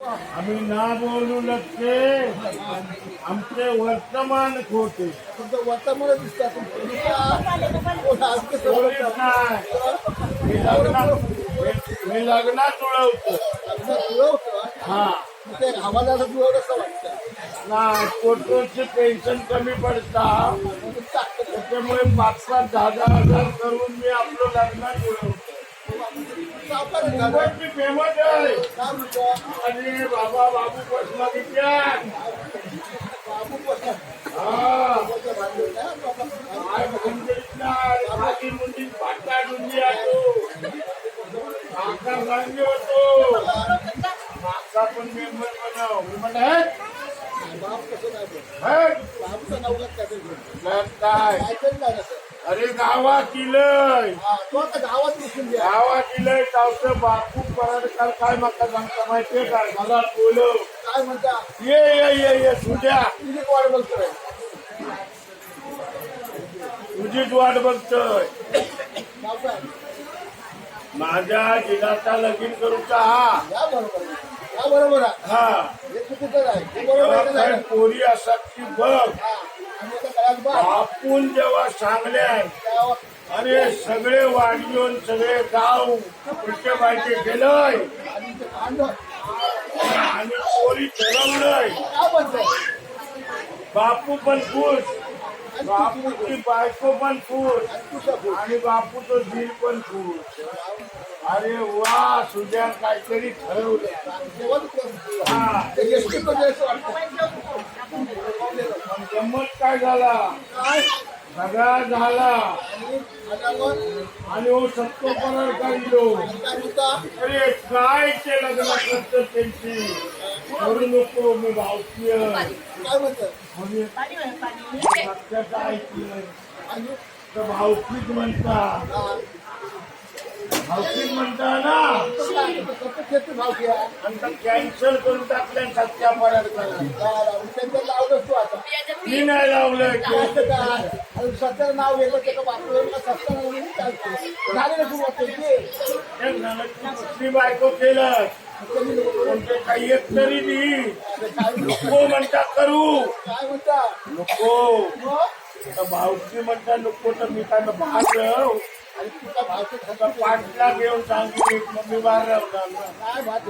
आम्ही ना बोलू लागते आमचे वर्तमान खोटे. तुमचं वर्तमान मी लग्नात जुळवतो. हा. आम्हाला जुळवलं असं वाटतं. ना कोटोचे पेन्शन कमी पडता. त्याच्यामुळे पाच पाच दहा दहा हजार करून मी आपलं लग्नात जुळवतो. आहे फेमस आहे? आणि बाबा बाबू बाबू. हा बाबाच्या भांडण ना, बाबा. काय मुंबईत नाही माझी मुंडी पाटा डुंडी आलो काका सांगे होतो मागचा पण मेंबर बनव मी म्हणलं बाप कसं नाही. "हे, बाबूचं नाव लागतं ते घेऊन. मग काय काय तरी नाही. अरे तो आता गावात बसून द्या. गावात इलय तावचं बापू पराडकर काय माका सांगता माहितीये का? मला बोलव. काय म्हणता? ये ये ये ये तुझ्या तुझी वाट बघतोय. तुझीच वाट बघतोय. माझ्या जिलाचा लगीन करूचा हा. या बरोबर. या बरोबर आहे. हा. हे चुकीचं आहे. हे बरोबर आहे पोरी असतात की बघ हा. आणि आता गळ्यात बाप. आपण जेव्हा सांगल्या त्या- अरे सगळे वाढवून सगळे गाव उलटे पाहिजे गेलंय. आणि पोरी ठरवलंय बापू पण खुश. बापूची बायको पण खुश. आणि बापूचं दिल पण खुश. अरे वा सुद्या काहीतरी ठरवलं जेवण कर. हा ते एसटी मध्ये असं वाटतं. पण गंमत काय झाला? सगळा झाला आणि हो सत्तो परार काढलो? अरे काय ते लग्न करतात त्यांची करू नको मी म्हणतं? म्हणजे ऐकलं भावकीच म्हणता. भावकीच म्हणता ना कॅन्सल करून टाकल्या सत्या पराडकर झालं. आणि त्यांचं लावलंच तू आता. मी नाही लावलं काय असतं काय? आणि सध्या नाव वेगळं त्याचं वापरून का सत्ता नाव वेगळं चालतं. झालं ना तू वाटतं ते. ते झालं की दुसरी बायको केलं त्यांनी नको. पण ते काही एक तरी दी अरे काय नको म्हणता करू काय म्हणता नको मग? तर भाऊजी म्हणता नको तर मी काय बाहेर आणि तुझा भावचं आता खतं पाठला घेऊन सांगितले मग मी बाहेर राहणार ना. काय भात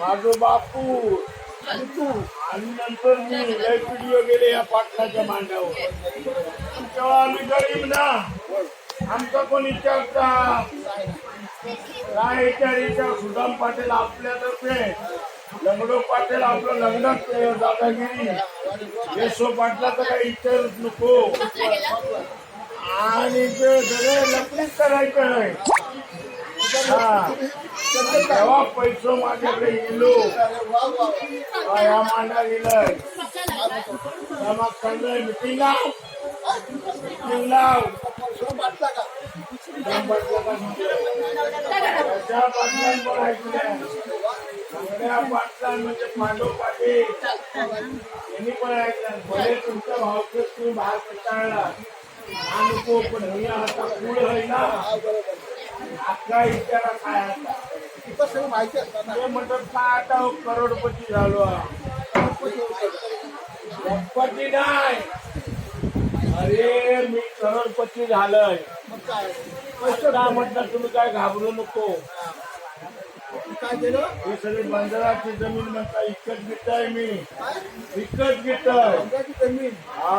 माझो बापू आणि तू आणि नंतर मी लय व्हिडिओ गेले या पाटलाच्या मांडावर. तेव्हा आम्ही गरीब ना. आमचा कोण विचारता काय विचार सुदाम पाटील आपल्यातर्फे लंगडो पाटील आपलं लग्नात दादागिरी पाटला तर काही इतर नको. आणि ते सगळं लपडीच करायचं आहे. तेव्हा पैसो माझ्याकडे गेलो हा, या मांडा गेलाय मग चांगलंय मिटिंग लाव. मिटिंग लाव. पाटलां पण ऐकल्या सगळ्या पाटलां म्हणजे पांडव पाटील. यांनी पण ऐकलं भले तुमच्या भावचं तुम्ही बाहेर पटाळला हा नको पण हे आता ना. काय आता तिथं सगळं माहिती असतं ना ते म्हणतात काय आता करोडपती झालो. गणपती नाही. अरे मी करोडपती झालोय. मग काय म्हटलं तुम्ही काय घाबरू नको. काय केलं हे सगळी बंदराची जमीन म्हणता इकत घेताय मी. काय विकत घेतोय. अंगाची जमीन. हा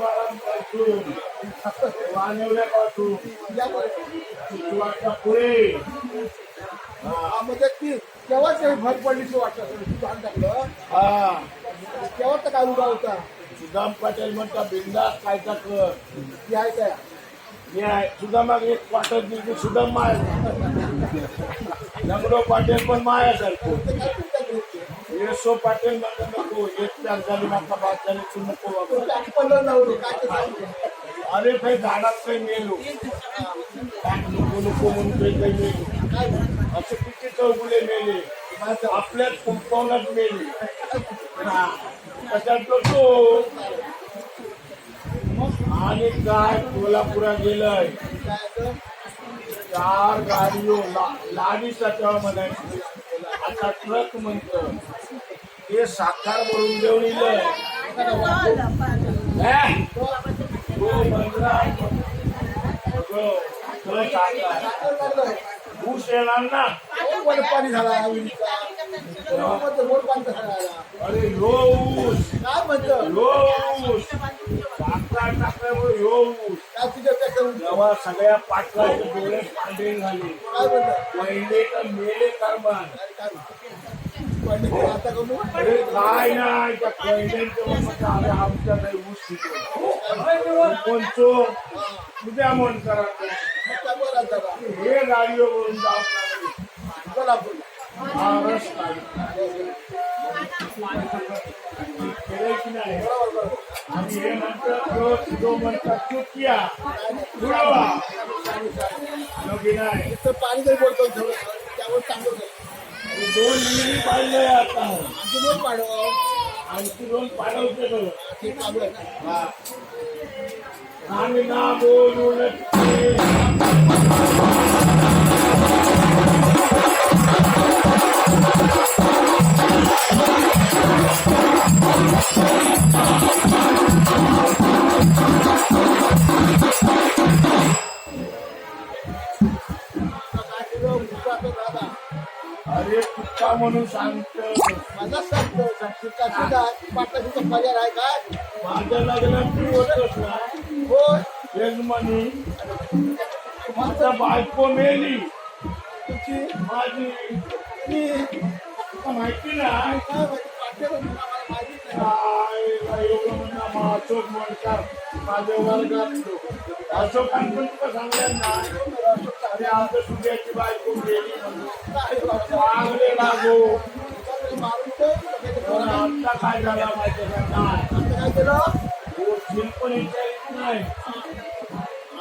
वानवल्यापासून हा. म्हणजे ती केव्हाच भर पडलीची वाटत टाकलं हा काय उभा होता सुदाम पाटील म्हणता बिंदा काय का कर ती आहे काय मी आहे सुदामाग एक पाटील दिली सुदाम माय लंगडो पाटील पण मायासारखं ते येसो पाटील म्हणता नको एक चार झाली म्हणता बाद झाली तू नको बाबा अरे काही झाडात काही मेलो. नको नको म्हणून काही काही मेलो? असे किती चौगुले मेले. आपल्याच कुंपवनात मेले. त्याच्यातलं तो आणि काय? कोल्हापुरात गेलंय? चार गाडीयो लाडीचा तेव्हा म्हणायची आता ट्रक म्हणत. ते साकार भरून घेऊन इलंय ऊस येणार ना पाणी झाला अरे लो ऊस काय म्हणतं लो ऊस टाकल्यामुळे ह्यो ऊस काय तुझ्या जेव्हा सगळ्या पाटलाचे डोळे पांढरे झाले काय म्हणतं पहिले तर मेले कारभार काय नाही आमच्या नाही ऊस शिकवलं कोणचो उद्या मन करा. बोला. हे गाडीवर वरून जाऊ लागले. कोल्हापूरला. रस्ता केलंय की नाही? बरोबर बरोबर आणि हे म्हणतात तो जो म्हणतात चुकिया. योगी नाही. तर पाणी जरी बोलतो थोडं. त्यावर चांगलं दोन विहिरी पाडले आता. आणखी दोन पाडव. आणखी दोन पाडवते तो. आहे ना. बोलू. अरे तुका म्हणून सांगतो माझा सांगतो शिका सुद्धा पाटलाचा पर्याय आहे काय माझ्या लग्नात तू होतोस ना हो यजमानी माझा बायको मेली तुमची माझी मी तुका माहिती नाही काय माहिती पाटलाला मला माहितीच नाही. काय काय एवढं म्हणा मग अशोक म्हणतात माझ्या वर्गात अशोकांनी पण तुका सांगलं ना अरे आमच्या सुद्याची बायको गेली म्हणून काय बाबा, चांगले लागो चांगलं मारून ठेव, सगळ्याचं पण कोण आमचा काय झाला माहिती का काय आता नाही.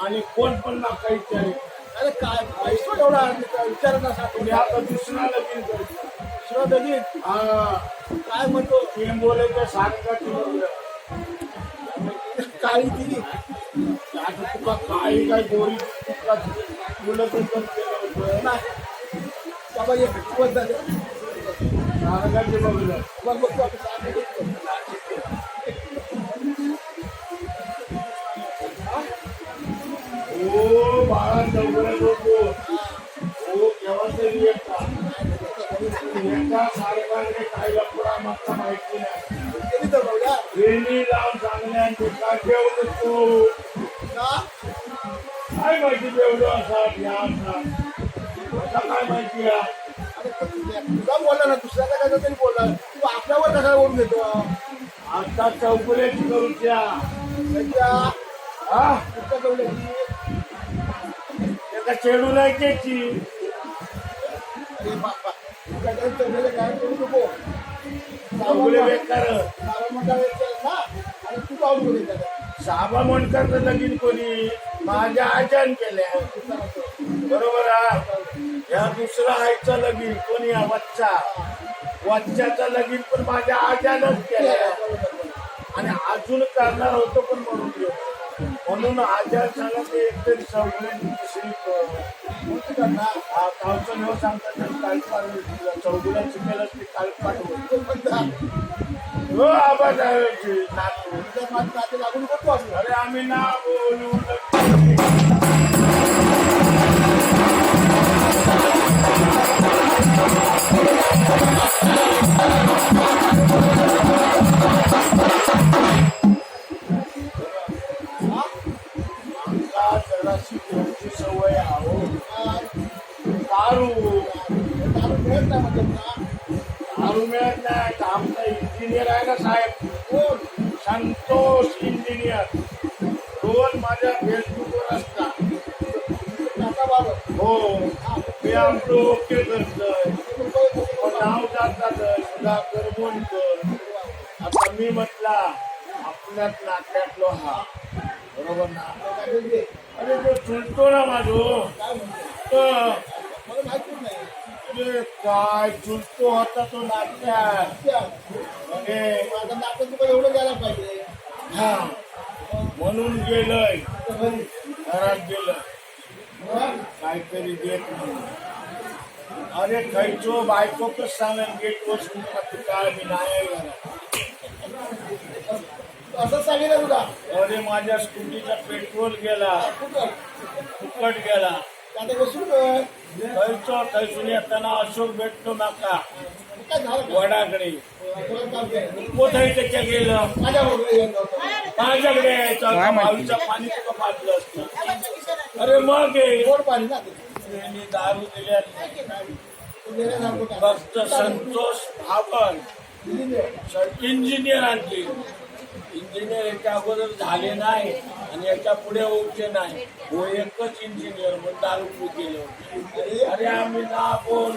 आणि कोण पण ना काही अरे काय पैसा एवढा विचारण्यासाठी तुम्ही आता दुसरा लगीन दुसरा हा. काय म्हणतो? ठेवलं काळी ती आता तुका काही काय गोरी मुलं पण केलं नाही. बाबा एक झाले. बघलं मग ओ बाळा लोको ओ केव्हा तरी येता एका सारखाने काय लपडा मागचा माहिती नाही वेणी लावून चांगल्या तुका ठेवलं तो का काय माहिती ठेवलं असा असा आता काय माहिती पण तुझा बोलला ना दुसऱ्याचा काय तरी बोलला तू आपल्यावर कसा ओढून घेतो आता चौकड्याची करूच्या. त्याच्या हा? तुमच्या कवड्याची का चेडू नाही त्याची? अरे काय चौगुले बेकार आणि तू साबा म्हणकर लगीन कोणी. माझ्या आजान केल्या. बरोबर ह्या दुसरा आईचा लगीन कोणी हा वच्चा? वच्च्याचा लगीन पण माझ्या आजानच केल्या. आणि अजून करणार होतो पण म्हणून म्हणून आजार झाला ते एकतरी चौगुले गावचं नाव सांगतात तर काल पाठवलं चौगुल्याची केलं ते काल पाठवलं हो आवाज आहे नातू लागून नको अरे आम्ही ना बोलू नका. आमका सवय आहो. दारू. दारू मिळत नाही म्हणजे ना. दारू मिळत नाही तर आमचा इंजिनियर आहे ना साहेब. कोण? संतोष इंजिनियर रोज माझ्या फेसबुकवर असतात. काका का बाबा. हो. मी आपलं ओके करतोय. पण नाव जातात. सुधाकर बोलकर आता मी म्हटला आपल्याच नात्यातलो हा. बरोबर ना? अरे तो चुलतो ना माझो काय म्हणते तर मला माहितीच नाही अरे काय चुलतो होता तो नात्यात त्या, अरे माझं नातं तुला एवढं द्यायला पाहिजे हा म्हणून गेलंय तर घरी घरात गेलं मग काहीतरी देत नाही अरे खयचो बायको कस सांगेल गेट वर सुद्धा तू काय मी नाही आहे घरात असं सांगितलं तुला. अरे माझ्या स्कूटीचा पेट्रोल गेला. फुकट गेला. आता बसून कर. खयचो थंयसून येताना अशोक भेटतो माका काय झालं का? वडाकडे. त्याच्या गेलं. माझ्या. माझ्याकडे यायचं होतं, बावीचं पाणी तुला पाजलं असतं. अरे मग गोड पाणी ना ते. त्यांनी दारू दिल्या तू? फक्त संतोष भावन इंजिनियर. आणते इंजिनियर याच्या अगोदर झाले नाही आणि याच्यापुढे होऊचे नाही. हो एकच इंजिनियर म्हणून दारू केले होते. अरे आम्ही ना बोल